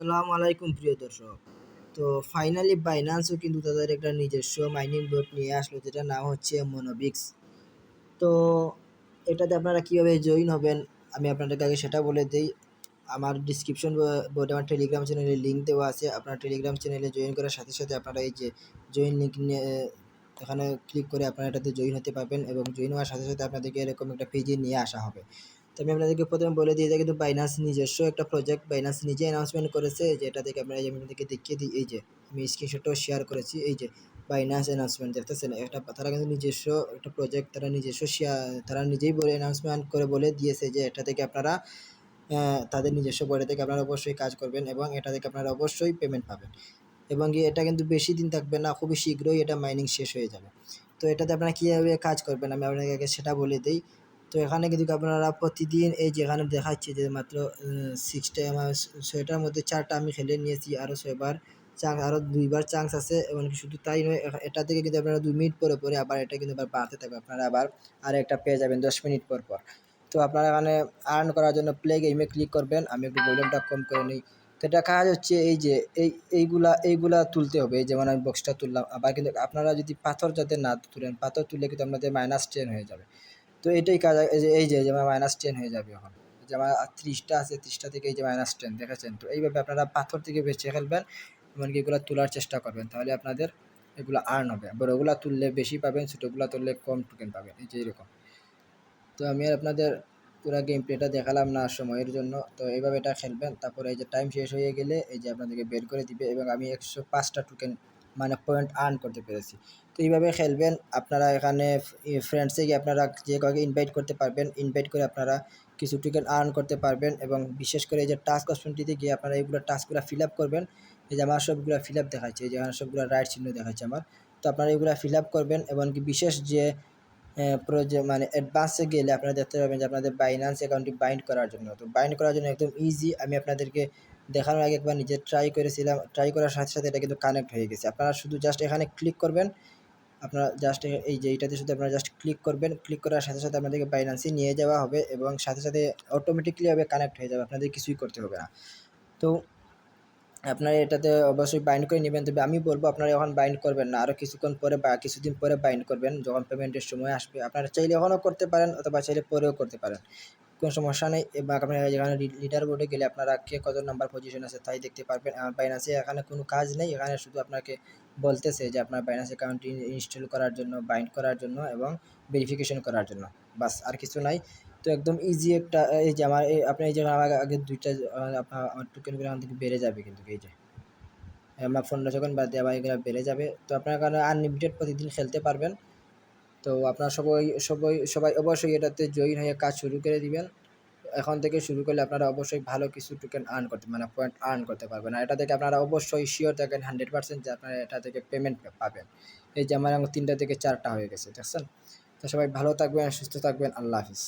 আসসালামু আলাইকুম প্রিয় দর্শক। তো ফাইনালি বাইন্যান্সও কিন্তু তাদের একটা নিজস্ব মাইনিং বোর্ড নিয়ে আসলো, যেটার নাম হচ্ছে মনোবিক্স তো এটাতে আপনারা কীভাবে জয়েন হবেন, আমি আপনাদেরকে আগে সেটা বলে দিই। আমার ডিসক্রিপশন বোর্ডে আমার টেলিগ্রাম চ্যানেলে লিঙ্ক দেওয়া আছে। আপনার টেলিগ্রাম চ্যানেলে জয়েন করার সাথে সাথে আপনারা এই যে জয়েন লিঙ্ক নিয়ে, এখানে ক্লিক করে আপনারা এটাতে জয়েন হতে পারবেন এবং জয়েন হওয়ার সাথে সাথে আপনাদেরকে এরকম একটা পেজে নিয়ে আসা হবে। তো আমি আপনাদেরকে প্রথমে বলে দিই, এটা কিন্তু বাইনান্স নিজস্ব একটা প্রজেক্ট বাইনান্স নিজে অ্যানাউন্সমেন্ট করেছে যে এটা থেকে আপনারা আমি আপনাদেরকে দেখিয়ে দিই, এই যে আমি স্ক্রিনশটটাও শেয়ার করেছি, এই যে বাইনান্স অ্যানাউন্সমেন্ট দেখতেছেন? একটা তারা কিন্তু নিজস্ব একটা প্রজেক্ট তারা নিজস্ব শেয়ার তারা নিজেই বলে অ্যানাউন্সমেন্ট করে বলে দিয়েছে যে এটা থেকে আপনারা তাদের নিজস্ব বলে থেকে আপনারা অবশ্যই কাজ করবেন এবং এটা থেকে আপনারা অবশ্যই পেমেন্ট পাবেন। এবং এটা কিন্তু বেশি দিন থাকবে না, খুবই শীঘ্রই এটা মাইনিং শেষ হয়ে যাবে। তো এটাতে আপনারা কীভাবে কাজ করবেন আমি আপনাকে সেটা বলে দিই। তো এখানে কিন্তু আপনারা প্রতিদিন এই যেখানে দেখাচ্ছে যে মাত্র সিক্সটা আমার ছয়টার মধ্যে চারটা আমি খেলে নিয়েছি আরও ছয়বার চান্স আরও দুইবার চান্স আছে, এমনকি শুধু তাই নয় এটা থেকে কিন্তু আপনারা দুই মিনিট পরে পরে আবার এটা কিন্তু আবার বাড়তে থাকবে, আপনারা আবার আর একটা পেয়ে যাবেন দশ মিনিট পর পর। তো আপনারা এখানে আর্ন করার জন্য প্লে গেমে ক্লিক করবেন, আমি একটু ভলিউমটা কম করে নিই। তো এটা কাজ হচ্ছে এই যে, এই, এইগুলা এইগুলা তুলতে হবে, এই যেমন আমি বক্সটা তুললাম, আবার কিন্তু আপনারা যদি পাথর যাতে না তুলেন, পাথর তুললে কিন্তু আপনাদের মাইনাস টেন হয়ে যাবে। তো এটাই কাজ, এই যে আমার মাইনাস টেন হয়ে যাবে এখন। যে আমার ত্রিশটা আছে, ত্রিশটা থেকে এই যে মাইনাস টেন দেখেছেন তো? এইভাবে আপনারা পাথর থেকে বেঁচে ফেলবেন, এমনকি এগুলো তোলার চেষ্টা করবেন, তাহলে আপনাদের এগুলো আর্ন হবে। বড়োগুলো তুললে বেশি পাবেন, ছোটোগুলো তুললে কম টোকেন পাবেন, এই যে এরকম। তো আমি আপনাদের পুরো গেম প্লেটা দেখালাম না সময়ের জন্য, তো এইভাবে এটা খেলবেন, তারপরে এই যে টাইম শেষ হয়ে গেলে এই যে আপনাদেরকে বের করে দিবে, এবং আমি একশো পাঁচটা টোকেন মানে পয়েন্ট আর্ন করতে পেরেছি। তো এইভাবে খেলবেন, আপনারা এখানে ফ্রেন্ডসে গিয়ে আপনারা যে কাউকে ইনভাইট করতে পারবেন ইনভাইট করে আপনারা কিছু টিকেট আর্ন করতে পারবেন এবং বিশেষ করে এই যে টাস্ক অপশনটিতে গিয়ে আপনারা এইগুলো টাস্কগুলো ফিল আপ করবেন, এই যে আমার সবগুলো ফিল আপ দেখাচ্ছে, এই যে আমার সবগুলো রাইট চিহ্ন দেখাচ্ছে আমার। তো আপনারা এগুলো ফিল আপ করবেন এবং কি বিশেষ যে প্রোজে মানে অ্যাডভান্সে গেলে আপনারা দেখতে পাবেন যে আপনাদের বাইন্যান্স অ্যাকাউন্টটি বাইন্ড করার জন্য। তো বাইন্ড করার জন্য একদম ইজি আমি আপনাদেরকে দেখানোর আগে একবার নিজে ট্রাই করেছিলাম ট্রাই করার সাথে সাথে এটা কিন্তু কানেক্ট হয়ে গেছে। আপনারা শুধু জাস্ট এখানে ক্লিক করবেন, আপনারা জাস্ট এই যে এইটাতে শুধু আপনারা জাস্ট ক্লিক করবেন ক্লিক করার সাথে সাথে আপনাদেরকে বাইন্যান্সে নিয়ে যাওয়া হবে এবং সাথে সাথে অটোমেটিকলি হবে কানেক্ট হয়ে যাবে, আপনাদের কিছুই করতে হবে না। তো আপনারা এটাতে অবশ্যই বাইন্ড করে নেবেন, তবে আমি বলব আপনারা এখন বাইন্ড করবেন না আরও কিছুক্ষণ পরে বা কিছুদিন পরে বাইন্ড করবেন, যখন পেমেন্টের সময় আসবে। আপনারা চাইলে এখনও করতে পারেন অথবা চাইলে পরেও করতে পারেন। কোনো সমস্যা নেই। এবং আপনারা যেখানে লিডার বোর্ডে গেলে আপনারা কে কত নাম্বার পজিশন আছে তাই দেখতে পারবেন। আমার বাইনাসে এখানে কোনো কাজ নেই। এখানে শুধু আপনাকে বলতেছে যে আপনার বাইনাস অ্যাকাউন্টটি ইনস্টল করার জন্য বাইন্ড করার জন্য এবং ভেরিফিকেশন করার জন্য। বাস, আর কিছু নাই। তো একদম ইজি একটা, এই যে আমার, এই আপনি এই যে আমার আগে দুইটা আপনার আমার টোকেনগুলো এখান থেকে বেড়ে যাবে কিন্তু, এই যে। আমার ফোনটা যখন বাদ দেওয়া এগুলো বেড়ে যাবে। তো আপনার কারণে আনলিমিটেড প্রতিদিন খেলতে পারবেন। তো আপনারা সবাই সবাই সবাই অবশ্যই এটাতে জয়েন হয়ে কাজ শুরু করে দিবেন। এখন থেকে শুরু করলে আপনারা অবশ্যই ভালো কিছু টোকেন আর্ন করতে মানে পয়েন্ট আর্ন করতে পারবেন। আর এটা থেকে আপনারা অবশ্যই শিওর থাকেন হান্ড্রেড পার্সেন্ট যে আপনারা এটা থেকে পেমেন্ট পাবেন। এই যে আমার তিনটা থেকে চারটা হয়ে গেছে, দেখছেন? তো সবাই ভালো থাকবেন, সুস্থ থাকবেন, আল্লাহ হাফিজ।